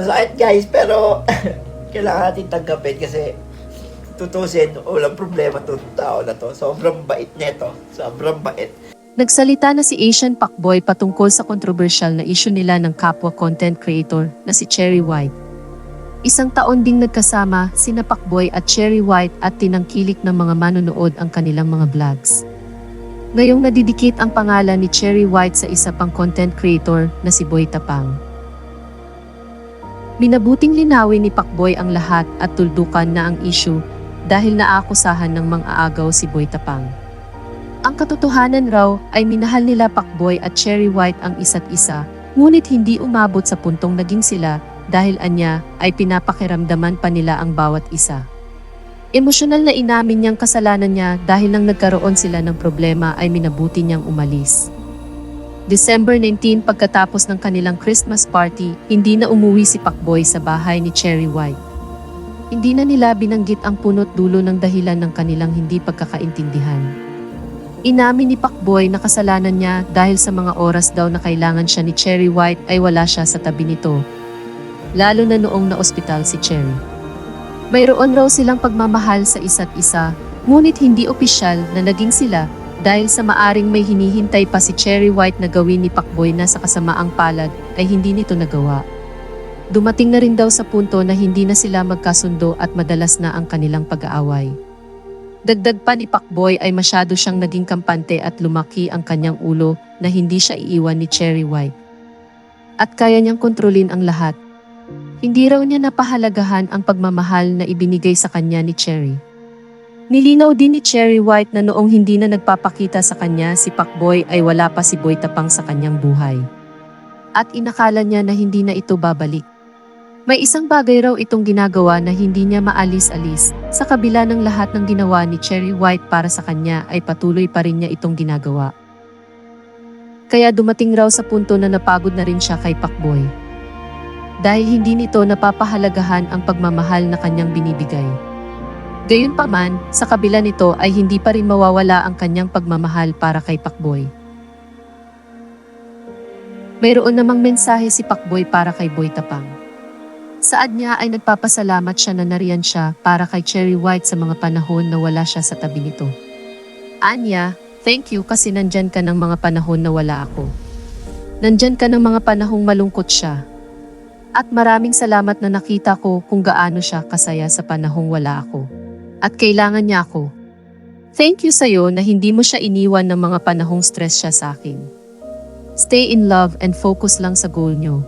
Masakit guys, pero kailangan natin tanggapin kasi tutusin, walang problema to tao na to. Sobrang bait neto. Sobrang bait. Nagsalita na si Asian Pakboy patungkol sa kontrobersyal na issue nila ng kapwa content creator na si Cherry White. Isang taon ding nagkasama sina Pakboy at Cherry White at tinangkilik ng mga manonood ang kanilang mga vlogs. Ngayong nadidikit ang pangalan ni Cherry White sa isa pang content creator na si Boy Tapang. Minabuting linawin ni Pakboy ang lahat at tuldukan na ang issue dahil naakusahan ng mga aagaw si Boy Tapang. Ang katotohanan raw ay minahal nila Pakboy at Cherry White ang isa't isa, ngunit hindi umabot sa puntong naging sila dahil anya ay pinapakiramdaman pa nila ang bawat isa. Emosyonal na inamin niyang kasalanan niya dahil nang nagkaroon sila ng problema ay minabuti niyang umalis. December 19 pagkatapos ng kanilang Christmas party, hindi na umuwi si Pakboy sa bahay ni Cherry White. Hindi na nila binanggit ang punot dulo ng dahilan ng kanilang hindi pagkakaintindihan. Inamin ni Pakboy na kasalanan niya dahil sa mga oras daw na kailangan siya ni Cherry White ay wala siya sa tabi nito. Lalo na noong na-ospital si Cherry. Mayroon raw silang pagmamahal sa isa't isa, ngunit hindi opisyal na naging sila dahil sa maaring may hinihintay pa si Cherry White na gawin ni Pakboy na sa kasamaang palad ay hindi nito nagawa. Dumating na rin daw sa punto na hindi na sila magkasundo at madalas na ang kanilang pag-aaway. Dagdag pa ni Pakboy ay masyado siyang naging kampante at lumaki ang kanyang ulo na hindi siya iiwan ni Cherry White. At kaya niyang kontrolin ang lahat. Hindi raw niya napahalagahan ang pagmamahal na ibinigay sa kanya ni Cherry. Nilinaw din ni Cherry White na noong hindi na nagpapakita sa kanya si Pakboy ay wala pa si Boy Tapang sa kanyang buhay. At inakala niya na hindi na ito babalik. May isang bagay raw itong ginagawa na hindi niya maalis-alis. Sa kabila ng lahat ng ginawa ni Cherry White para sa kanya ay patuloy pa rin niya itong ginagawa. Kaya dumating raw sa punto na napagod na rin siya kay Pakboy. Dahil hindi nito napapahalagahan ang pagmamahal na kanyang binibigay. Gayunpaman, sa kabila nito ay hindi pa rin mawawala ang kanyang pagmamahal para kay Pakboy. Mayroon namang mensahe si Pakboy para kay Boy Tapang. Saad niya ay nagpapasalamat siya na nariyan siya para kay Cherry White sa mga panahon na wala siya sa tabi nito. Anya, thank you kasi nandyan ka ng mga panahon na wala ako. Nandyan ka ng mga panahong malungkot siya. At maraming salamat na nakita ko kung gaano siya kasaya sa panahong wala ako. At kailangan niya ako. Thank you sa'yo na hindi mo siya iniwan ng mga panahong stress siya sa akin. Stay in love and focus lang sa goal nyo.